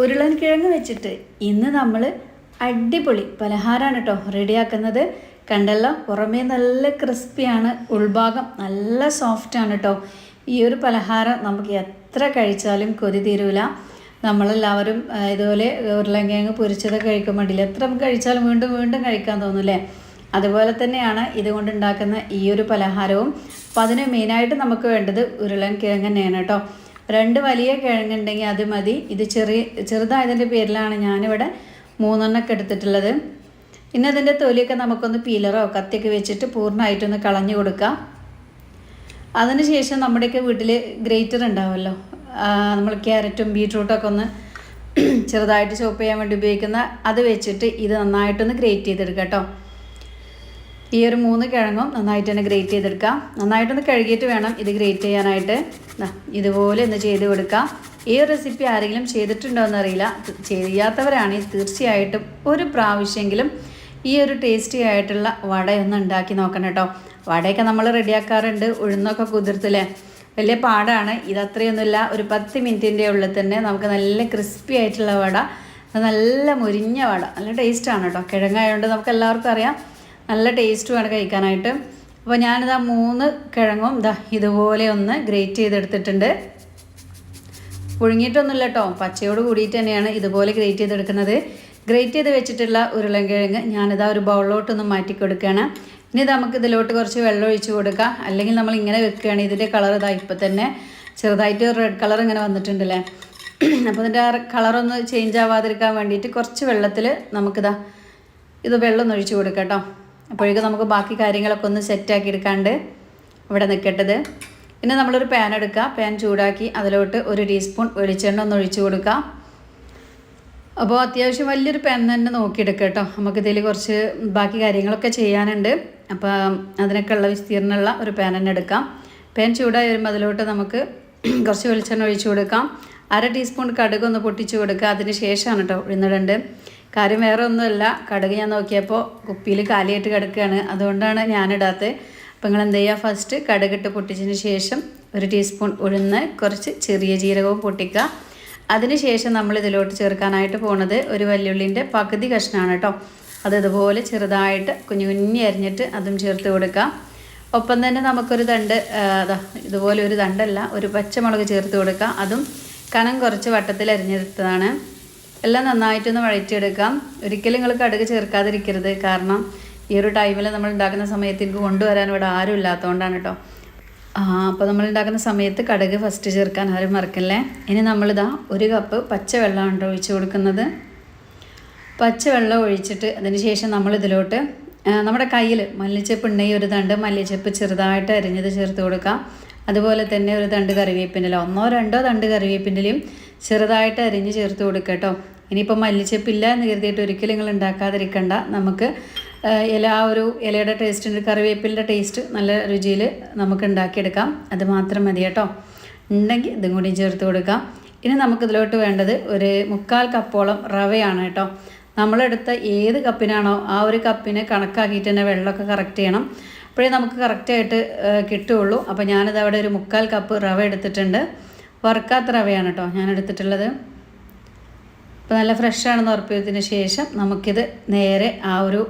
ഉരുളൻ കിഴങ്ങ് വെച്ചിട്ട് ഇന്ന് നമ്മൾ അടിപൊളി പലഹാരമാണ് കേട്ടോ റെഡിയാക്കുന്നത്. കണ്ടല്ലോ? പുറമേ നല്ല ക്രിസ്പിയാണ് ഉൾഭാഗം നല്ല സോഫ്റ്റാണ് കേട്ടോ ഈ ഒരു പലഹാരം നമുക്ക് എത്ര കഴിച്ചാലും കൊതി തീരൂല. നമ്മളെല്ലാവരും ഇതുപോലെ ഉരുളങ്കിഴങ്ങ് പൊരിച്ചതൊക്കെ കഴിക്കാൻ വേണ്ടിയില്ല എത്ര നമുക്ക് കഴിച്ചാലും വീണ്ടും വീണ്ടും കഴിക്കാൻ തോന്നൂലേ അതുപോലെ തന്നെയാണ് ഇതുകൊണ്ട് ഉണ്ടാക്കുന്ന ഈ ഒരു പലഹാരവും. അപ്പോൾ അതിന് മെയിനായിട്ട് നമുക്ക് വേണ്ടത് ഉരുളൻ കിഴങ്ങ് തന്നെയാണ് കേട്ടോ രണ്ട് വലിയ കിഴങ്ങുണ്ടെങ്കിൽ അത് മതി. ഇത് ചെറിയ ചെറുതായതിന്റെ പേരിലാണ് ഞാനിവിടെ മൂന്നെണ്ണമൊക്കെ എടുത്തിട്ടുള്ളത്. ഇനി അതിന്റെ തൊലിയൊക്കെ നമുക്കൊന്ന് പീലറോ കത്തിയൊക്കെ വെച്ചിട്ട് പൂർണമായിട്ടൊന്ന് കളഞ്ഞു കൊടുക്കാം. അതിനുശേഷം നമ്മുടെയൊക്കെ വീട്ടിൽ ഗ്രേറ്റർ ഉണ്ടാവുമല്ലോ. നമ്മൾ ക്യാരറ്റും ബീട്രൂട്ടൊക്കെ ഒന്ന് ചെറുതായിട്ട് ചോപ്പ് ചെയ്യാൻ വേണ്ടി ഉപയോഗിക്കുന്ന അത് വെച്ചിട്ട് ഇത് നന്നായിട്ടൊന്ന് ഗ്രേറ്റ് ചെയ്തെടുക്കാം കേട്ടോ. ഈ ഒരു മൂന്ന് കിഴങ്ങും നന്നായിട്ട് തന്നെ ഗ്രേറ്റ് ചെയ്തെടുക്കാം നന്നായിട്ടൊന്ന് കഴുകിയിട്ട് വേണം ഇത് ഗ്രേറ്റ് ചെയ്യാനായിട്ട്. ഇതുപോലെ ഒന്ന് ചെയ്ത് കൊടുക്കാം ഈ റെസിപ്പി ആരെങ്കിലും ചെയ്തിട്ടുണ്ടോ എന്നറിയില്ല. ചെയ്യാത്തവരാണെങ്കിൽ തീർച്ചയായിട്ടും ഒരു പ്രാവശ്യമെങ്കിലും ഈ ഒരു ടേസ്റ്റി ആയിട്ടുള്ള വടയൊന്ന് ഉണ്ടാക്കി നോക്കണം കേട്ടോ. വടയൊക്കെ നമ്മൾ റെഡിയാക്കാറുണ്ട്. ഉഴുന്നൊക്കെ കുതിർത്തില്ലേ വലിയ പാടാണ്. ഇതത്രയൊന്നുമില്ല ഒരു പത്ത് മിനിറ്റിന്റെ ഉള്ളിൽ തന്നെ നമുക്ക് നല്ല ക്രിസ്പി ആയിട്ടുള്ള വട. നല്ല മുരിഞ്ഞ വട. നല്ല ടേസ്റ്റാണ് കേട്ടോ. കിഴങ്ങായതുകൊണ്ട് നമുക്ക് എല്ലാവർക്കും അറിയാം. നല്ല ടേസ്റ്റുമാണ് കഴിക്കാനായിട്ട്. അപ്പോൾ ഞാനിതാ മൂന്ന് കിഴങ്ങും ഇതാ ഇതുപോലെ ഒന്ന് ഗ്രേറ്റ് ചെയ്തെടുത്തിട്ടുണ്ട്. പുഴുങ്ങിയിട്ടൊന്നുമില്ല കേട്ടോ പച്ചയോട് കൂടിയിട്ട് തന്നെയാണ് ഇതുപോലെ ഗ്രേറ്റ് ചെയ്തെടുക്കുന്നത്. ഗ്രേറ്റ് ചെയ്ത് വെച്ചിട്ടുള്ള ഉരുളൻകിഴങ്ങ് ഞാനിതാ ഒരു ബൗളിലോട്ടൊന്ന് മാറ്റി കൊടുക്കുകയാണ്. ഇനി നമുക്ക് ഇതിലോട്ട് കുറച്ച് വെള്ളം ഒഴിച്ച് കൊടുക്കാം. അല്ലെങ്കിൽ നമ്മൾ ഇങ്ങനെ വെക്കുകയാണ്. ഇതിന്റെ കളർ ഇതാ ഇപ്പം തന്നെ ചെറുതായിട്ട് റെഡ് കളർ ഇങ്ങനെ വന്നിട്ടുണ്ടല്ലേ അപ്പോൾ ഇതിന്റെ കളറൊന്ന് ചേഞ്ച് ആവാതിരിക്കാൻ വേണ്ടിയിട്ട് കുറച്ച് വെള്ളത്തിൽ നമുക്കിതാ ഇത് വെള്ളം ഒഴിച്ച് കൊടുക്കാം കേട്ടോ അപ്പോഴേക്കും നമുക്ക് ബാക്കി കാര്യങ്ങളൊക്കെ ഒന്ന് സെറ്റാക്കി എടുക്കാണ്ട് ഇവിടെ നിൽക്കേണ്ടത്. പിന്നെ നമ്മളൊരു പാൻ എടുക്കുക. പാൻ ചൂടാക്കി അതിലോട്ട് ഒരു ടീസ്പൂൺ വെളിച്ചെണ്ണ ഒന്ന് ഒഴിച്ചു കൊടുക്കുക. അപ്പോൾ അത്യാവശ്യം വലിയൊരു പാൻ തന്നെ നോക്കിയെടുക്കുക കേട്ടോ. നമുക്കിതിൽ കുറച്ച് ബാക്കി കാര്യങ്ങളൊക്കെ ചെയ്യാനുണ്ട്. അപ്പോൾ അതിനൊക്കെ ഉള്ള വിസ്തീർണമുള്ള ഒരു പാൻ തന്നെ എടുക്കാം. പാൻ ചൂടായി വരുമ്പോൾ അതിലോട്ട് നമുക്ക് കുറച്ച് വെളിച്ചെണ്ണ ഒഴിച്ചു കൊടുക്കാം. അര ടീസ്പൂൺ കടുക് ഒന്ന് പൊട്ടിച്ചു കൊടുക്കുക. അതിന് ശേഷമാണ് കേട്ടോ ഉഴുന്നിടേണ്ടത്. കാര്യം വേറെ ഒന്നുമല്ല. കടുക് ഞാൻ നോക്കിയപ്പോൾ കുപ്പിയിൽ കാലിയായിട്ട് കിടക്കുകയാണ്. അതുകൊണ്ടാണ് ഞാനിടാത്തത് അപ്പോൾ നിങ്ങൾ എന്ത് ചെയ്യുക? ഫസ്റ്റ് കടുകിട്ട് പൊട്ടിച്ചതിന് ശേഷം ഒരു ടീസ്പൂൺ ഉഴുന്ന് കുറച്ച് ചെറിയ ജീരകവും പൊട്ടിക്കുക. അതിനുശേഷം നമ്മൾ ഇതിലോട്ട് ചേർക്കാനായിട്ട് പോണത് ഒരു വല്യുള്ളിന്റെ പകുതി കഷ്ണമാണ് കേട്ടോ അത് ഇതുപോലെ ചെറുതായിട്ട് കുഞ്ഞു കുഞ്ഞി അരിഞ്ഞിട്ട് അതും ചേർത്ത് കൊടുക്കാം. ഒപ്പം തന്നെ നമുക്കൊരു തണ്ട് ഇതുപോലെ ഒരു തണ്ടല്ല ഒരു പച്ചമുളക് ചേർത്ത് കൊടുക്കാം. അതും കനം കുറച്ച് വട്ടത്തിൽ അരിഞ്ഞെടുത്തതാണ്. എല്ലാം നന്നായിട്ടൊന്ന് വഴറ്റിയെടുക്കാം. ഒരിക്കലും നിങ്ങൾ കടുക് ചേർക്കാതിരിക്കരുത്. കാരണം ഈ ഒരു ടൈമിൽ നമ്മൾ ഉണ്ടാക്കുന്ന സമയത്ത് എനിക്ക് കൊണ്ടുവരാൻ ഇവിടെ ആരും ഇല്ലാത്തതുകൊണ്ടാണ് കേട്ടോ അപ്പോൾ നമ്മൾ ഉണ്ടാക്കുന്ന സമയത്ത് കടുക് ഫസ്റ്റ് ചേർക്കാൻ ആരും മറക്കല്ലേ? ഇനി നമ്മളിതാ ഒരു കപ്പ് പച്ചവെള്ളമാണ് ഒഴിച്ച് കൊടുക്കുന്നത്. പച്ചവെള്ളം ഒഴിച്ചിട്ട് അതിന് ശേഷം നമ്മൾ ഇതിലോട്ട് നമ്മുടെ കയ്യിൽ മല്ലിച്ചപ്പ് ഉണ്ടെങ്കിൽ ഒരു തണ്ട് മല്ലിച്ചപ്പ് ചെറുതായിട്ട് അരിഞ്ഞത് ചേർത്ത് കൊടുക്കാം. അതുപോലെ തന്നെ ഒരു തണ്ട് കറിവേപ്പിന്റെ ഒന്നോ രണ്ടോ തണ്ട് കറിവേപ്പിന്റെയും ചെറുതായിട്ട് അരിഞ്ഞ് ചേർത്ത് കൊടുക്കുക കേട്ടോ ഇനിയിപ്പോൾ മല്ലിച്ചപ്പില്ല എന്ന് കരുതിയിട്ട് ഒരിക്കലും നിങ്ങൾ ഉണ്ടാക്കാതിരിക്കണ്ട. നമുക്ക് ഇല ആ ഒരു ഇലയുടെ ടേസ്റ്റ് ഉണ്ട് കറിവേപ്പിലിന്റെ ടേസ്റ്റ് നല്ല രുചിയിൽ നമുക്ക് ഉണ്ടാക്കിയെടുക്കാം. അത് മാത്രം മതി കേട്ടോ. ഉണ്ടെങ്കിൽ ഇതും കൂടി ചേർത്ത് കൊടുക്കാം. ഇനി നമുക്കിതിലോട്ട് വേണ്ടത് ഒരു മുക്കാൽ കപ്പോളം റവയാണ് കേട്ടോ. നമ്മളെടുത്ത ഏത് കപ്പിനാണോ ആ ഒരു കപ്പിന് കണക്കാക്കിയിട്ട് തന്നെ വെള്ളമൊക്കെ കറക്റ്റ് ചെയ്യണം. അപ്പോഴേ നമുക്ക് കറക്റ്റായിട്ട് കിട്ടുകയുള്ളൂ. അപ്പോൾ ഞാനിത് അവിടെ ഒരു മുക്കാൽ കപ്പ് റവ എടുത്തിട്ടുണ്ട്. വറുക്കാത്ത റവയാണ് കേട്ടോ ഞാൻ എടുത്തിട്ടുള്ളത് അപ്പോൾ നല്ല ഫ്രഷാണെന്ന് ഉറപ്പിച്ചതിന് ശേഷം നമുക്കിത് നേരെ ആ ഒരു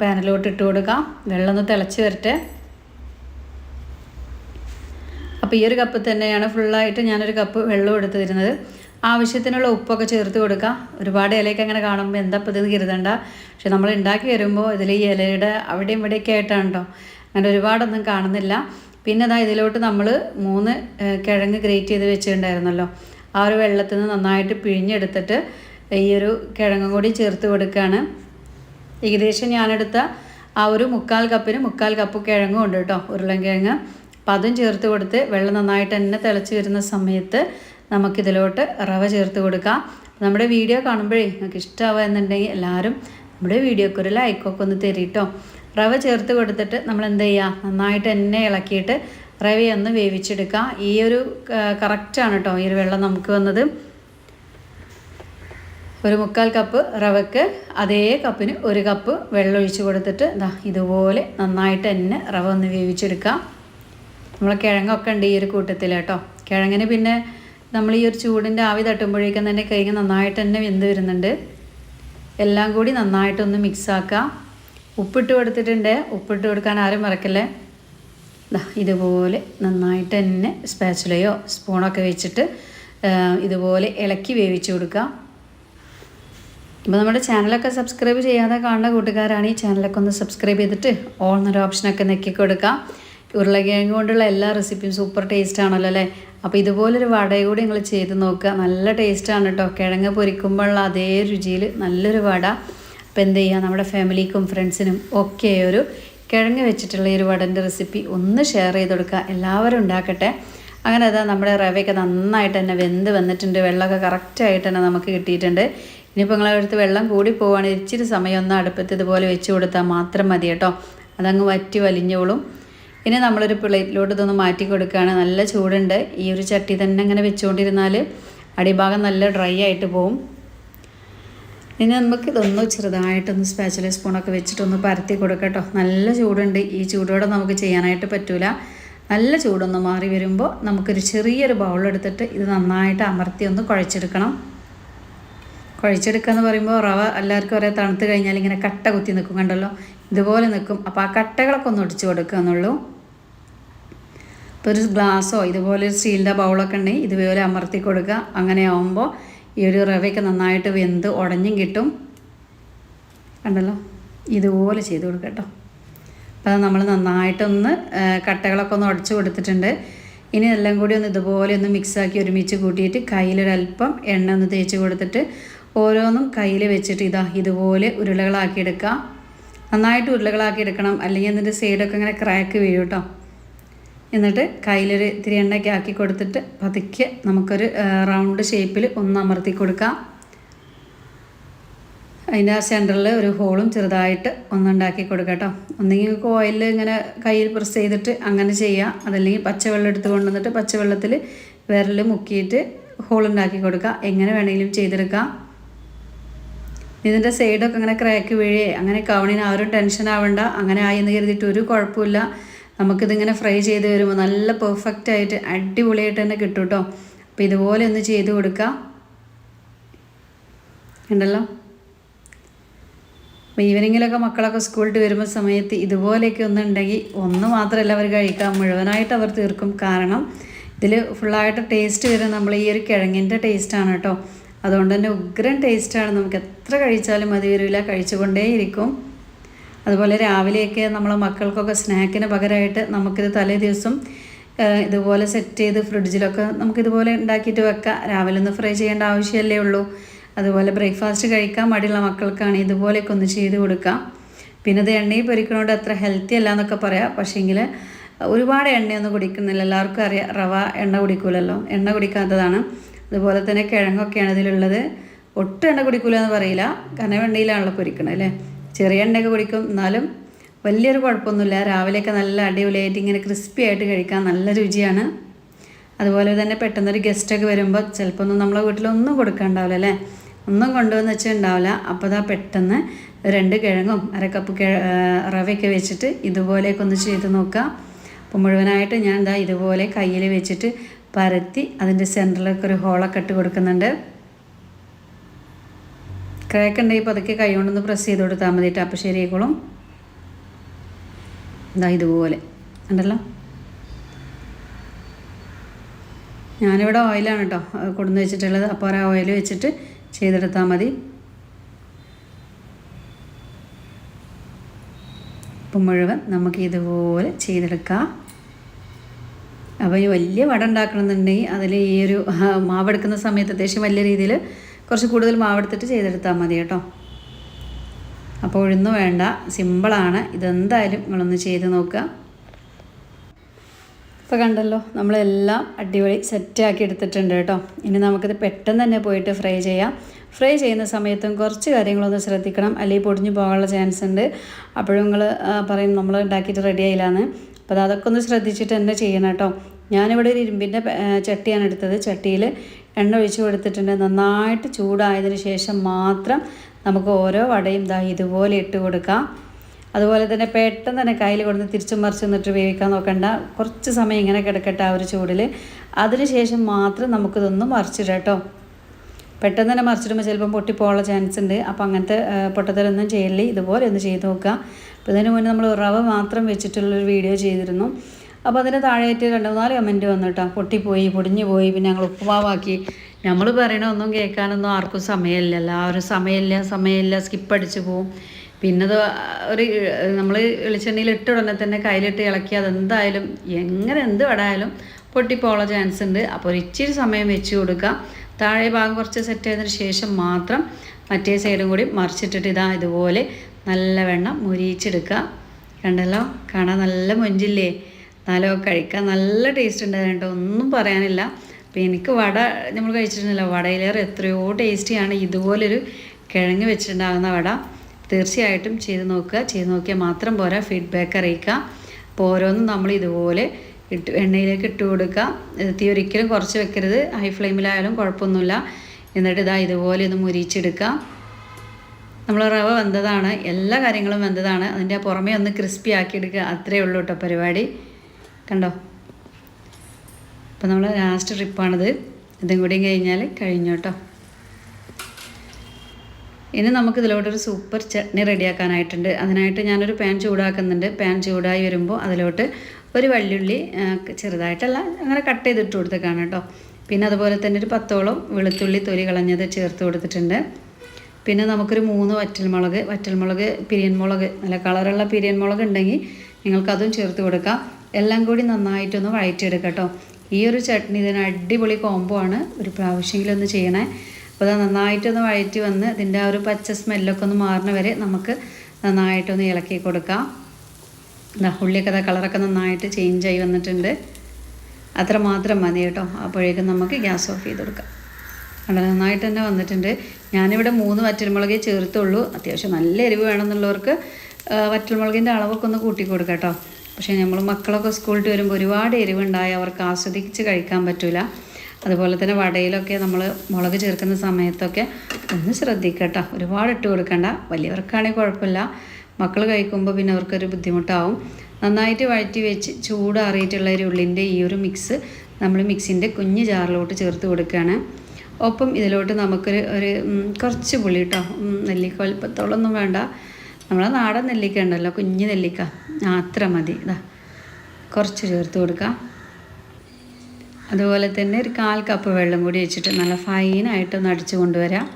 പാനലോട്ട് ഇട്ട് കൊടുക്കാം. വെള്ളം ഒന്ന് തിളച്ച് വരട്ടെ. അപ്പോൾ ഈ ഒരു കപ്പ് തന്നെയാണ് ഫുള്ളായിട്ട് ഞാനൊരു കപ്പ് വെള്ളം എടുത്ത് തരുന്നത് ആവശ്യത്തിനുള്ള ഉപ്പൊക്കെ ചേർത്ത് കൊടുക്കാം. ഒരുപാട് ഇലയൊക്കെ അങ്ങനെ കാണുമ്പോൾ എന്താ ഇപ്പോൾ ഇത് കരുതണ്ട. പക്ഷെ നമ്മൾ ഉണ്ടാക്കി വരുമ്പോൾ ഇതിൽ ഈ ഇലയുടെ അവിടെയും ഇവിടെയൊക്കെ ആയിട്ടാണ് കേട്ടോ അങ്ങനെ ഒരുപാടൊന്നും കാണുന്നില്ല. പിന്നെ അതാ ഇതിലോട്ട് നമ്മൾ മൂന്ന് കിഴങ്ങ് ഗ്രേറ്റ് ചെയ്ത് വെച്ചിട്ടുണ്ടായിരുന്നല്ലോ. ആ ഒരു വെള്ളത്തിൽ നിന്ന് നന്നായിട്ട് പിഴിഞ്ഞെടുത്തിട്ട് ഈ ഒരു കിഴങ്ങും കൂടി ചേർത്ത് കൊടുക്കുകയാണ് ഏകദേശം ഞാനെടുത്ത ആ ഒരു മുക്കാൽ കപ്പിന് മുക്കാൽ കപ്പ് കിഴങ്ങും ഉണ്ട് കേട്ടോ ഉരുളൻകിഴങ്ങ്. അപ്പം അതും ചേർത്ത് കൊടുത്ത് വെള്ളം നന്നായിട്ട് തന്നെ തിളച്ച് വരുന്ന സമയത്ത് നമുക്കിതിലോട്ട് റവ ചേർത്ത് കൊടുക്കാം. നമ്മുടെ വീഡിയോ കാണുമ്പോഴേ നിങ്ങൾക്ക് ഇഷ്ടമാവുക എന്നുണ്ടെങ്കിൽ എല്ലാവരും നമ്മുടെ വീഡിയോക്ക് ഒരു ലൈക്കൊക്കെ ഒന്ന് തരീട്ടോ റവ ചേർത്ത് കൊടുത്തിട്ട് നമ്മൾ എന്ത് ചെയ്യുക? നന്നായിട്ട് തന്നെ ഇളക്കിയിട്ട് റവയൊന്ന് വേവിച്ചെടുക്കുക. ഈ ഒരു കറക്റ്റാണ് കേട്ടോ ഈ ഒരു വെള്ളം നമുക്ക് വന്നത്. ഒരു മുക്കാൽ കപ്പ് റവക്ക് അതേ കപ്പിന് ഒരു കപ്പ് വെള്ളം ഒഴിച്ച് കൊടുത്തിട്ട് ദാ ഇതുപോലെ നന്നായിട്ട് തന്നെ റവ ഒന്ന് വേവിച്ചെടുക്കാം. നമ്മൾ കിഴങ്ങൊക്കെ ഉണ്ട് ഈ ഒരു കൂട്ടത്തിൽ കേട്ടോ. കിഴങ്ങിന് പിന്നെ നമ്മൾ ഈ ഒരു ചൂടിന്റെ ആവി തട്ടുമ്പോഴേക്കും തന്നെ കിഴങ്ങ് നന്നായിട്ട് തന്നെ വെന്ത് വരുന്നുണ്ട്. എല്ലാം കൂടി നന്നായിട്ടൊന്ന് മിക്സാക്കാം ഉപ്പിട്ട് കൊടുത്തിട്ടുണ്ട്. ഉപ്പിട്ട് കൊടുക്കാൻ ആരും മറക്കല്ലേ? ഇതുപോലെ നന്നായിട്ട് തന്നെ സ്പാച്ചുലയോ സ്പൂണൊക്കെ വെച്ചിട്ട് ഇതുപോലെ ഇളക്കി വേവിച്ച് കൊടുക്കുക ഇപ്പോൾ നമ്മുടെ ചാനലൊക്കെ സബ്സ്ക്രൈബ് ചെയ്യാതെ കാണുന്ന കൂട്ടുകാരാണ് ഈ ചാനലൊക്കെ ഒന്ന് സബ്സ്ക്രൈബ് ചെയ്തിട്ട് ഓൾ എന്നൊരു ഓപ്ഷനൊക്കെ നെക്കി കൊടുക്കാം. ഉരുളക്കിഴങ്ങ് കൊണ്ടുള്ള എല്ലാ റെസിപ്പിയും സൂപ്പർ ടേസ്റ്റ് ആണല്ലോ അല്ലേ? അപ്പോൾ ഇതുപോലൊരു വട കൂടി നിങ്ങൾ ചെയ്ത് നോക്കുക. നല്ല ടേസ്റ്റാണ് കേട്ടോ കിഴങ്ങ് പൊരിക്കുമ്പോഴുള്ള അതേ രുചിയിൽ നല്ലൊരു വട. അപ്പോൾ എന്ത് ചെയ്യുക നമ്മുടെ ഫാമിലിക്കും ഫ്രണ്ട്സിനും ഒക്കെ ഒരു കിഴങ്ങ് വെച്ചിട്ടുള്ള ഈ ഒരു വടന്റെ റെസിപ്പി ഒന്ന് ഷെയർ ചെയ്ത് കൊടുക്കുക എല്ലാവരും ഉണ്ടാക്കട്ടെ. അങ്ങനെ അതാ നമ്മുടെ റവയൊക്കെ നന്നായിട്ട് തന്നെ വെന്ത് വന്നിട്ടുണ്ട്. വെള്ളമൊക്കെ കറക്റ്റായിട്ട് തന്നെ നമുക്ക് കിട്ടിയിട്ടുണ്ട്. ഇനിയിപ്പോൾ നിങ്ങളെ അടുത്ത് വെള്ളം കൂടി പോവുകയാണ് ഇച്ചിരി സമയം ഒന്ന് അടുപ്പത്ത് ഇതുപോലെ വെച്ച് കൊടുത്താൽ മാത്രം മതി കേട്ടോ. അതങ്ങ് വറ്റി വലിഞ്ഞോളും. ഇനി നമ്മളൊരു പ്ലേറ്റിലോട്ട് ഇതൊന്ന് മാറ്റി കൊടുക്കുകയാണ്. നല്ല ചൂടുണ്ട്. ഈ ഒരു ചട്ടി തന്നെ അങ്ങനെ വെച്ചുകൊണ്ടിരുന്നാൽ അടിഭാഗം നല്ല ഡ്രൈ ആയിട്ട് പോവും. ഇനി നമുക്ക് ഇതൊന്ന് ചെറുതായിട്ടൊന്ന് സ്പാച്ചുല സ്പൂണൊക്കെ വെച്ചിട്ടൊന്ന് പരത്തി കൊടുക്കട്ടോ നല്ല ചൂടുണ്ട്. ഈ ചൂടോടെ നമുക്ക് ചെയ്യാനായിട്ട് പറ്റൂല. നല്ല ചൂടൊന്ന് മാറി വരുമ്പോൾ നമുക്കൊരു ചെറിയൊരു ബൗളെടുത്തിട്ട് ഇത് നന്നായിട്ട് അമർത്തി ഒന്ന് കുഴച്ചെടുക്കണം. കുഴച്ചെടുക്കുക എന്ന് പറയുമ്പോൾ റവ എല്ലാവർക്കും ഒരേ തണുത്ത് കഴിഞ്ഞാൽ ഇങ്ങനെ കട്ട കുത്തി നിൽക്കും കണ്ടല്ലോ? ഇതുപോലെ നിൽക്കും. അപ്പോൾ ആ കട്ടകളൊക്കെ ഒന്ന് ഒടിച്ചു കൊടുക്കുക എന്നുള്ളൂ. ഇപ്പോൾ ഒരു ഗ്ലാസ്സോ ഇതുപോലെ ഒരു സ്റ്റീലിന്റെ ബൗളൊക്കെ ഉണ്ടെങ്കിൽ ഇതുപോലെ അമർത്തി കൊടുക്കുക. അങ്ങനെ ആവുമ്പോൾ ഈ ഒരു റവയൊക്കെ നന്നായിട്ട് വെന്ത് ഉടഞ്ഞും കിട്ടും. കണ്ടല്ലോ? ഇതുപോലെ ചെയ്ത് കൊടുക്കുക കേട്ടോ. അപ്പോൾ നമ്മൾ നന്നായിട്ടൊന്ന് കട്ടകളൊക്കെ ഒന്ന് ഉടച്ചു കൊടുത്തിട്ടുണ്ട്. ഇനി എല്ലാം കൂടി ഒന്ന് ഇതുപോലെ ഒന്ന് മിക്സാക്കി ഒരുമിച്ച് കൂട്ടിയിട്ട് കയ്യിലൊരല്പം എണ്ണ ഒന്ന് തേച്ച് കൊടുത്തിട്ട് ഓരോന്നും കയ്യിൽ വെച്ചിട്ട് ഇതാ ഇതുപോലെ ഉരുളകളാക്കി എടുക്കുക നന്നായിട്ട് ഉരുളകളാക്കി എടുക്കണം അല്ലെങ്കിൽ അതിന്റെ സൈഡൊക്കെ ഇങ്ങനെ ക്രാക്ക് വീഴും കേട്ടോ. എന്നിട്ട് കയ്യിലൊരു ഇത്തിരി എണ്ണയ്ക്ക് ആക്കി കൊടുത്തിട്ട് പതുക്കെ നമുക്കൊരു റൗണ്ട് ഷേപ്പിൽ ഒന്ന് അമർത്തി കൊടുക്കാം. അതിന്റെ ആ സെന്ററിൽ ഒരു ഹോളും ചെറുതായിട്ട് ഒന്നുണ്ടാക്കി കൊടുക്കുക കേട്ടോ. ഒന്നെങ്കിൽ ഓയിലിൽ ഇങ്ങനെ കയ്യിൽ പ്രസ് ചെയ്തിട്ട് അങ്ങനെ ചെയ്യാം. അതല്ലെങ്കിൽ പച്ചവെള്ളം എടുത്ത് കൊണ്ടുവന്നിട്ട് പച്ചവെള്ളത്തിൽ വിരൽ മുക്കിയിട്ട് ഹോൾ ഉണ്ടാക്കി കൊടുക്കുക എങ്ങനെ വേണമെങ്കിലും ചെയ്തെടുക്കാം. ഇതിന്റെ സൈഡൊക്കെ അങ്ങനെ ക്രാക്ക് വീഴേ അങ്ങനെ കവണിന് ആരും ടെൻഷൻ ആവണ്ട അങ്ങനെ ആയി എന്ന് കരുതിയിട്ട് ഒരു കുഴപ്പമില്ല. നമുക്കിതിങ്ങനെ ഫ്രൈ ചെയ്ത് വരുമ്പോൾ നല്ല പെർഫെക്റ്റ് ആയിട്ട് അടിപൊളിയായിട്ട് തന്നെ കിട്ടും കേട്ടോ. അപ്പോൾ ഇതുപോലെ ഒന്ന് ചെയ്ത് കൊടുക്കാം. ഉണ്ടല്ലോ അപ്പോൾ ഈവനിങ്ങിലൊക്കെ മക്കളൊക്കെ സ്കൂളിൽ വരുമ്പോൾ സമയത്ത് ഇതുപോലെയൊക്കെ ഒന്നുണ്ടെങ്കിൽ ഒന്ന് മാത്രമല്ല അവർ കഴിക്കാം മുഴുവനായിട്ട് അവർ തീർക്കും. കാരണം ഇതിൽ ഫുള്ളായിട്ട് ടേസ്റ്റ് വരുന്നത് നമ്മൾ ഈ ഒരു കിഴങ്ങിന്റെ ടേസ്റ്റാണ് കേട്ടോ. അതുകൊണ്ട് തന്നെ ഉഗ്രൻ ടേസ്റ്റാണ് നമുക്ക് എത്ര കഴിച്ചാലും മതി വരില്ല കഴിച്ചുകൊണ്ടേയിരിക്കും. അതുപോലെ രാവിലെയൊക്കെ നമ്മളെ മക്കൾക്കൊക്കെ സ്നാക്കിന് പകരമായിട്ട് നമുക്കിത് തലേ ദിവസം ഇതുപോലെ സെറ്റ് ചെയ്ത് ഫ്രിഡ്ജിലൊക്കെ നമുക്കിതുപോലെ ഉണ്ടാക്കിയിട്ട് വെക്കാം. രാവിലെ ഒന്ന് ഫ്രൈ ചെയ്യേണ്ട ആവശ്യമല്ലേ ഉള്ളൂ. അതുപോലെ ബ്രേക്ക്ഫാസ്റ്റ് കഴിക്കാൻ മടിയുള്ള മക്കൾക്കാണ് ഇതുപോലെയൊക്കെ ഒന്ന് ചെയ്ത് കൊടുക്കാം. പിന്നെ ഇത് എണ്ണയിൽ പൊരിക്കണോണ്ട് അത്ര ഹെൽത്തി അല്ല എന്നൊക്കെ പറയാം. പക്ഷേങ്കിൽ ഒരുപാട് എണ്ണയൊന്നും കുടിക്കുന്നില്ല. എല്ലാവർക്കും അറിയാം റവ എണ്ണ കുടിക്കൂലല്ലോ. എണ്ണ കുടിക്കാത്തതാണ്. അതുപോലെ തന്നെ കിഴങ്ങൊക്കെയാണ് ഇതിലുള്ളത്. ഒട്ടും എണ്ണ കുടിക്കൂല എന്ന് പറയില്ല. കാരണം എണ്ണയിലാണല്ലോ പൊരിക്കണത് അല്ലേ? ചെറിയ എണ്ണയൊക്കെ കുടിക്കും. എന്നാലും വലിയൊരു കുഴപ്പമൊന്നുമില്ല. രാവിലെയൊക്കെ നല്ല അടിപൊളിയായിട്ട് ഇങ്ങനെ ക്രിസ്പി ആയിട്ട് കഴിക്കാൻ നല്ല രുചിയാണ്. അതുപോലെ തന്നെ പെട്ടെന്നൊരു ഗസ്റ്റൊക്കെ വരുമ്പോൾ ചിലപ്പോൾ ഒന്നും നമ്മളെ വീട്ടിലൊന്നും കൊടുക്കാണ്ടാവില്ല അല്ലേ? ഒന്നും കൊണ്ടുവന്ന് വെച്ചിട്ടുണ്ടാവില്ല. അപ്പോൾ അതാ പെട്ടെന്ന് രണ്ട് കിഴങ്ങും അര കപ്പ് കിഴ റവയൊക്കെ വെച്ചിട്ട് ഇതുപോലെയൊക്കെ ഒന്ന് ചെയ്ത് നോക്കാം. അപ്പോൾ മുഴുവനായിട്ട് ഞാൻ എന്താ ഇതുപോലെ കയ്യിൽ വെച്ചിട്ട് പരത്തി അതിന്റെ സെന്ററിലൊക്കെ ഒരു ഹോളൊക്കെ ഇട്ട് കൊടുക്കുന്നുണ്ട്. ക്രാക്ക് ഉണ്ടെങ്കിൽ പതുക്കെ കൈ കൊണ്ടൊന്ന് പ്രസ് ചെയ്ത് കൊടുത്താൽ മതിയിട്ട് അപ്പോൾ ശരിയായിക്കോളും. ഇതാ ഇതുപോലെ. ഉണ്ടല്ലോ ഞാനിവിടെ ഓയിലാണ് കേട്ടോ കൊടുന്ന് വെച്ചിട്ടുള്ളത്. അപ്പോൾ ആ ഓയിൽ വെച്ചിട്ട് ചെയ്തെടുത്താൽ മതി. അപ്പം മുഴുവൻ നമുക്ക് ഇതുപോലെ ചെയ്തെടുക്കാം. അപ്പോൾ ഈ വലിയ വട ഉണ്ടാക്കണമെന്നുണ്ടെങ്കിൽ അതിൽ ഈ ഒരു മാവെടുക്കുന്ന സമയത്ത് അത്യാവശ്യം വലിയ രീതിയിൽ കുറച്ച് കൂടുതൽ മാവെടുത്തിട്ട് ചെയ്തെടുത്താൽ മതി കേട്ടോ. അപ്പോൾ ഉഴുന്ന് വേണ്ട സിമ്പിളാണ് ഇതെന്തായാലും നിങ്ങളൊന്ന് ചെയ്ത് നോക്കുക. ഇപ്പോൾ കണ്ടല്ലോ നമ്മളെല്ലാം അടിപൊളി സെറ്റാക്കി എടുത്തിട്ടുണ്ട് കേട്ടോ. ഇനി നമുക്കിത് പെട്ടെന്ന് തന്നെ പോയിട്ട് ഫ്രൈ ചെയ്യാം. ഫ്രൈ ചെയ്യുന്ന സമയത്തും കുറച്ച് കാര്യങ്ങളൊന്ന് ശ്രദ്ധിക്കണം. അല്ലെങ്കിൽ പൊടിഞ്ഞു പോകാനുള്ള ചാൻസ് ഉണ്ട്. അപ്പോഴും നിങ്ങൾ പറയും നമ്മൾ ഉണ്ടാക്കിയിട്ട് റെഡി ആയില്ലാന്ന്. അപ്പോൾ അത് അതൊക്കെ ഒന്ന് ശ്രദ്ധിച്ചിട്ട് തന്നെ ചെയ്യണം കേട്ടോ. ഞാനിവിടെ ഒരു ഇരുമ്പിന്റെ ചട്ടിയാണ് എടുത്തത്. ചട്ടിയിൽ എണ്ണ ഒഴിച്ച് കൊടുത്തിട്ടുണ്ട്. നന്നായിട്ട് ചൂടായതിന് ശേഷം മാത്രം നമുക്ക് ഓരോ വടയും ദാ ഇതുപോലെ ഇട്ട് കൊടുക്കാം. അതുപോലെ തന്നെ പെട്ടെന്ന് തന്നെ കയ്യിൽ കൊടുത്ത് തിരിച്ചും മറിച്ച് നിന്നിട്ട് വേവിക്കാൻ നോക്കണ്ട. കുറച്ച് സമയം ഇങ്ങനെ കിടക്കട്ടെ ആ ഒരു ചൂടിൽ. അതിനുശേഷം മാത്രം നമുക്കിതൊന്ന് മറിച്ചിടാം കേട്ടോ. പെട്ടെന്ന് തന്നെ മറിച്ചിടുമ്പോൾ ചിലപ്പം പൊട്ടിപ്പോകാനുള്ള ചാൻസ് ഉണ്ട്. അപ്പോൾ അങ്ങനത്തെ പൊട്ടത്തലൊന്നും ചെയ്യല്ലേ. ഇതുപോലെ ഒന്ന് ചെയ്ത് നോക്കുക. അപ്പോൾ ഇതിന് മുന്നേ നമ്മൾ റവ മാത്രം വെച്ചിട്ടുള്ളൊരു വീഡിയോ ചെയ്തിരുന്നു. അപ്പോൾ അതിന് താഴെയായിട്ട് രണ്ട് മൂന്നാൽ കമന്റ് വന്നിട്ടാ. പൊട്ടിപ്പോയി പൊടിഞ്ഞു പോയി പിന്നെ ഞങ്ങൾ ഉപ്പുമാവാക്കി. നമ്മൾ പറയണ ഒന്നും കേൾക്കാനൊന്നും ആർക്കും സമയമില്ല. എല്ലാവരും സമയമില്ല സമയമില്ല സ്കിപ്പ് അടിച്ച് പോവും. പിന്നെ അത് ഒരു നമ്മൾ വെളിച്ചെണ്ണയിൽ ഇട്ട ഉടനെ തന്നെ കയ്യിലിട്ട് ഇളക്കി അതെന്തായാലും എങ്ങനെ എന്ത് വടായാലും പൊട്ടിപ്പോകാനുള്ള ചാൻസ് ഉണ്ട്. അപ്പോൾ ഒരു ഇച്ചിരി സമയം വെച്ച് കൊടുക്കുക താഴെ ഭാഗം കുറച്ച് സെറ്റ് ചെയ്തതിന് ശേഷം മാത്രം മറ്റേ സൈഡും കൂടി മറിച്ചിട്ടിട്ട് ഇതാ ഇതുപോലെ നല്ല വെണ്ണം മുരിയിച്ചെടുക്കുക കണ്ടല്ലോ? കാണാൻ നല്ല മൊഞ്ചില്ലേ? എന്നാലോ കഴിക്കാൻ നല്ല ടേസ്റ്റ് ഉണ്ടായിരുന്നു ഒന്നും പറയാനില്ല. അപ്പോൾ എനിക്ക് വട നമ്മൾ കഴിച്ചിട്ടുണ്ടല്ലോ. വടയിലേറെ എത്രയോ ടേസ്റ്റിയാണ് ഇതുപോലൊരു കിഴങ്ങ് വെച്ചിട്ടുണ്ടാകുന്ന വട. തീർച്ചയായിട്ടും ചെയ്ത് നോക്കുക. ചെയ്ത് നോക്കിയാൽ മാത്രം പോരാ. ഫീഡ്ബാക്ക് അറിയിക്കുക. അപ്പോൾ ഓരോന്നും നമ്മൾ ഇതുപോലെ ഇട്ട് എണ്ണയിലേക്ക് ഇട്ട് കൊടുക്കുക. തീ ഒരിക്കലും കുറച്ച് വെക്കരുത്. ഹൈ ഫ്ലെയിമിലായാലും കുഴപ്പമൊന്നുമില്ല. എന്നിട്ട് ഇതാ ഇതുപോലെ ഒന്ന് മുരിച്ചെടുക്കുക. നമ്മൾ റവ വെന്തതാണ്. എല്ലാ കാര്യങ്ങളും വെന്തതാണ്. അതിന്റെ പുറമേ ഒന്ന് ക്രിസ്പി ആക്കി എടുക്കുക. അത്രയേ ഉള്ളൂ കേട്ടോ പരിപാടി. കണ്ടോ? അപ്പോൾ നമ്മൾ ലാസ്റ്റ് ട്രിപ്പാണിത് ഇതും കൂടി കഴിഞ്ഞാൽ കഴിഞ്ഞു കേട്ടോ. ഇനി നമുക്ക് ഇതിലോട്ടൊരു സൂപ്പർ ചട്നി റെഡിയാക്കാനായിട്ടുണ്ട് അതിനായിട്ട് ഞാനൊരു പാൻ ചൂടാക്കുന്നുണ്ട്. പാൻ ചൂടായി വരുമ്പോൾ അതിലോട്ട് ഒരു വള്ളിയുള്ളി ആ, ചെറുതായിട്ടല്ല അങ്ങനെ കട്ട് ചെയ്തിട്ട് കൊടുത്തേക്കാണ് കേട്ടോ. പിന്നെ അതുപോലെ തന്നെ ഒരു പത്തോളം വെളുത്തുള്ളി തൊലി കളഞ്ഞത് ചേർത്ത് കൊടുത്തിട്ടുണ്ട്. പിന്നെ നമുക്കൊരു മൂന്ന് വറ്റൽമുളക് വറ്റൽമുളക് പിരിയൻ മുളക് നല്ല കളറുള്ള പിരിയൻ മുളക് ഉണ്ടെങ്കിൽ നിങ്ങൾക്കതും ചേർത്ത് കൊടുക്കാം. എല്ലാം കൂടി നന്നായിട്ടൊന്ന് വഴറ്റിയെടുക്കാം കേട്ടോ ഈ ഒരു ചട്നി ഇതിന് അടിപൊളി കോംബോ ആണ്. ഒരു പ്രാവശ്യമെങ്കിലും ഒന്ന് ചെയ്യണേ. അപ്പോൾ അത് നന്നായിട്ടൊന്ന് വഴറ്റി വന്ന് ഇതിന്റെ ആ ഒരു പച്ച സ്മെല്ലൊക്കെ ഒന്ന് മാറുന്ന വരെ നമുക്ക് നന്നായിട്ടൊന്ന് ഇളക്കി കൊടുക്കാം. ഉള്ളിയൊക്കെ കളറൊക്കെ നന്നായിട്ട് ചേഞ്ച് ആയി വന്നിട്ടുണ്ട്. അത്ര മാത്രം മതി കേട്ടോ. അപ്പോഴേക്കും നമുക്ക് ഗ്യാസ് ഓഫ് ചെയ്ത് കൊടുക്കാം. വളരെ നന്നായിട്ട് തന്നെ വന്നിട്ടുണ്ട്. ഞാനിവിടെ മൂന്ന് വറ്റൽമുളകേ ചേർത്തുള്ളൂ. അത്യാവശ്യം നല്ല എരിവ് വേണമെന്നുള്ളവർക്ക് വറ്റൽമുളകിന്റെ അളവൊക്കെ ഒന്ന് കൂട്ടി കൊടുക്കാം കേട്ടോ. പക്ഷേ നമ്മൾ മക്കളൊക്കെ സ്കൂളിൽ വരുമ്പോൾ ഒരുപാട് എരിവുണ്ടായി അവർക്ക് ആസ്വദിച്ച് കഴിക്കാൻ പറ്റില്ല അതുപോലെ തന്നെ വടയിലൊക്കെ നമ്മൾ മുളക് ചേർക്കുന്ന സമയത്തൊക്കെ ഒന്ന് ശ്രദ്ധിക്കട്ടോ. കേട്ടോ ഒരുപാട് ഇട്ട് കൊടുക്കണ്ട. വലിയവർക്കാണെങ്കിൽ കുഴപ്പമില്ല. മക്കൾ കഴിക്കുമ്പോൾ പിന്നെ അവർക്കൊരു ബുദ്ധിമുട്ടാവും. നന്നായിട്ട് വഴറ്റി വെച്ച് ചൂടാറിയിട്ടുള്ള ഒരു ഉള്ളിന്റെ ഈ ഒരു മിക്സ് നമ്മൾ മിക്സിന്റെ കുഞ്ഞ് ജാറിലോട്ട് ചേർത്ത് കൊടുക്കുകയാണ്. ഒപ്പം ഇതിലോട്ട് നമുക്കൊരു ഒരു കുറച്ച് പുളി കേട്ടോ നെല്ലിക്കൽപ്പത്തോളൊന്നും വേണ്ട. നമ്മളെ നാടൻ നെല്ലിക്ക ഉണ്ടല്ലോ കുഞ്ഞ് നെല്ലിക്ക. അത്ര മതി. ഇതാ കുറച്ച് ചേർത്ത് കൊടുക്കാം. അതുപോലെ തന്നെ ഒരു കാൽ കപ്പ് വെള്ളം കൂടി വെച്ചിട്ട് നല്ല ഫൈനായിട്ടൊന്ന് അടിച്ചു കൊണ്ടുവരാം.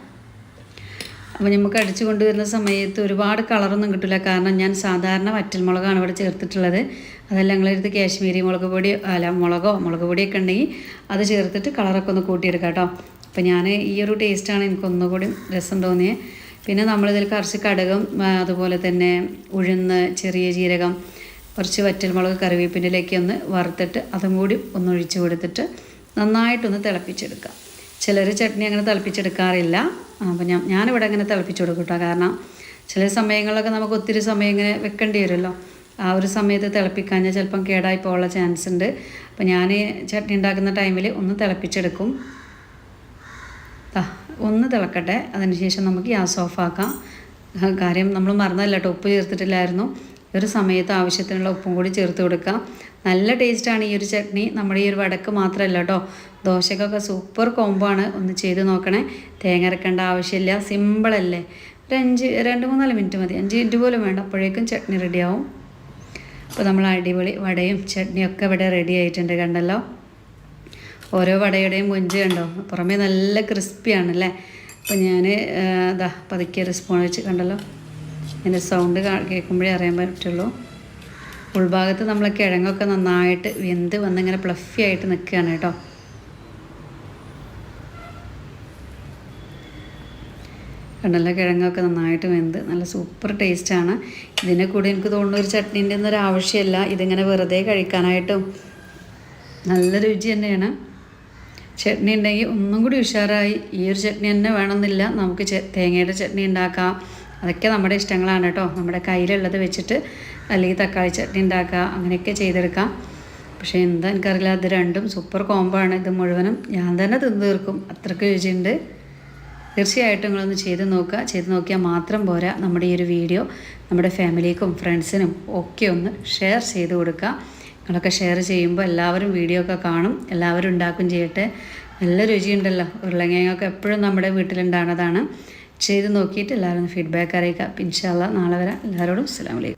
അപ്പോൾ നമുക്ക് അടിച്ചു കൊണ്ടുവരുന്ന സമയത്ത് ഒരുപാട് കളറൊന്നും കിട്ടില്ല കാരണം ഞാൻ സാധാരണ വറ്റൽമുളകാണ് ഇവിടെ ചേർത്തിട്ടുള്ളത്. അതല്ല നിങ്ങളെടുത്ത് കാശ്മീരി മുളക് പൊടി അല്ല മുളകോ മുളക് പൊടിയൊക്കെ ഉണ്ടെങ്കിൽ അത് ചേർത്തിട്ട് കളറൊക്കെ ഒന്ന് കൂട്ടിയെടുക്കാം കേട്ടോ. അപ്പോൾ ഞാൻ ഈ ഒരു ടേസ്റ്റാണ് എനിക്ക് ഒന്നുകൂടി രസം തോന്നിയത് പിന്നെ നമ്മളിതിൽ കുറച്ച് കടകം അതുപോലെ തന്നെ ഉഴുന്ന് ചെറിയ ജീരകം കുറച്ച് വറ്റൽമുളക് കറിവേപ്പിന്റെലേക്ക് ഒന്ന് വറുത്തിട്ട് അതും കൂടി ഒന്ന് ഒഴിച്ച് കൊടുത്തിട്ട് നന്നായിട്ടൊന്ന് തിളപ്പിച്ചെടുക്കുക. ചിലർ ചട്നി അങ്ങനെ തിളപ്പിച്ചെടുക്കാറില്ല. അപ്പം ഞാൻ ഞാനിവിടെ അങ്ങനെ തിളപ്പിച്ച് കൊടുക്കും കേട്ടോ. കാരണം ചില സമയങ്ങളിലൊക്കെ നമുക്ക് ഒത്തിരി സമയം ഇങ്ങനെ വെക്കേണ്ടി വരുമല്ലോ. ആ ഒരു സമയത്ത് തിളപ്പിക്കാഞ്ഞാൽ ചിലപ്പം കേടായി പോകാനുള്ള ചാൻസ് ഉണ്ട്. അപ്പം ഞാൻ ചട്നി ഉണ്ടാക്കുന്ന ടൈമിൽ ഒന്ന് തിളപ്പിച്ചെടുക്കും. ദാ, ഒന്ന് തിളക്കട്ടെ. അതിനുശേഷം നമുക്ക് ഗ്യാസ് ഓഫാക്കാം. കാര്യം നമ്മൾ മറന്നല്ല കേട്ടോ ഉപ്പ് ചേർത്തിട്ടില്ലായിരുന്നു. ഒരു സമയത്ത് ആവശ്യത്തിനുള്ള ഉപ്പും കൂടി ചേർത്ത് കൊടുക്കാം. നല്ല ടേസ്റ്റാണ് ഈ ഒരു ചട്നി. നമ്മുടെ ഈ ഒരു വടക്ക് മാത്രമല്ല കേട്ടോ ദോശക്കൊക്കെ സൂപ്പർ കോംബോ ആണ്. ഒന്ന് ചെയ്ത് നോക്കണേ. തേങ്ങ അരക്കേണ്ട ആവശ്യമില്ല. സിമ്പിളല്ലേ ഒരു അഞ്ച് രണ്ട് മൂന്നാൽ മിനിറ്റ് മതി. അഞ്ച് മിനിറ്റ് പോലും വേണ്ട. അപ്പോഴേക്കും ചട്നി റെഡിയാവും അപ്പോൾ നമ്മൾ അടിപൊളി വടയും ചട്നിയൊക്കെ ഇവിടെ റെഡി ആയിട്ടുണ്ട് കണ്ടല്ലോ. ഓരോ വടയുടെയും കൊഞ്ച് കണ്ടോ? പുറമേ നല്ല ക്രിസ്പിയാണ് അല്ലേ അപ്പം ഞാൻ ഇതാ പതുക്കിയ സ്പൂൺ വെച്ച് കണ്ടല്ലോ. അതിന്റെ സൗണ്ട് കേൾക്കുമ്പോഴേ അറിയാൻ പറ്റുള്ളൂ. ഉൾഭാഗത്ത് നമ്മൾ കിഴങ്ങൊക്കെ നന്നായിട്ട് വെന്ത് വന്നിങ്ങനെ പ്ലഫി ആയിട്ട് നിൽക്കുകയാണ് കേട്ടോ. കണ്ടല്ലോ കിഴങ്ങൊക്കെ നന്നായിട്ട് വെന്ത്. നല്ല സൂപ്പർ ടേസ്റ്റാണ് ഇതിനെ കൂടി എനിക്ക് തോന്നുന്ന ഒരു ചട്നീന്റെ ഒന്നും ആവശ്യമില്ല. ഇതിങ്ങനെ വെറുതെ കഴിക്കാനായിട്ടും നല്ല രുചി തന്നെയാണ്. ചട്നി ഉണ്ടെങ്കിൽ ഒന്നും കൂടി ഉഷാറായി. ഈ ഒരു ചട്നി തന്നെ വേണമെന്നില്ല. നമുക്ക് തേങ്ങയുടെ ചട്നി ഉണ്ടാക്കാം. അതൊക്കെ നമ്മുടെ ഇഷ്ടങ്ങളാണ് കേട്ടോ. നമ്മുടെ കയ്യിലുള്ളത് വെച്ചിട്ട് അല്ലെങ്കിൽ തക്കാളി ചട്നി ഉണ്ടാക്കുക അങ്ങനെയൊക്കെ ചെയ്തെടുക്കാം. പക്ഷേ എന്താ എനിക്കറിയില്ല. അത് രണ്ടും സൂപ്പർ കോംബോ ആണ്. ഇത് മുഴുവനും ഞാൻ തന്നെ തിന്നു തീർക്കും. അത്രയ്ക്ക് രുചിയുണ്ട്. തീർച്ചയായിട്ടും നിങ്ങളൊന്ന് ചെയ്ത് നോക്കുക. ചെയ്ത് നോക്കിയാൽ മാത്രം പോരാ. നമ്മുടെ ഈ ഒരു വീഡിയോ നമ്മുടെ ഫാമിലിക്കും ഫ്രണ്ട്സിനും ഒക്കെ ഒന്ന് ഷെയർ ചെയ്ത് കൊടുക്കുക. നിങ്ങളൊക്കെ ഷെയർ ചെയ്യുമ്പോൾ എല്ലാവരും വീഡിയോ ഒക്കെ കാണും. എല്ലാവരും ഉണ്ടാക്കും ചെയ്യട്ടെ. നല്ല രുചിയുണ്ടല്ലോ. ഉരുളങ്ങയൊക്കെ എപ്പോഴും നമ്മുടെ വീട്ടിലുണ്ടാകുന്നതാണ് ചെയ്ത് നോക്കിയിട്ട് എല്ലാവരും ഫീഡ്ബാക്ക് അറിയിക്കുക. പിൻഷാല്ല നാളെ വരാം. എല്ലാവരോടും അസ്സാം അലൈക്കും.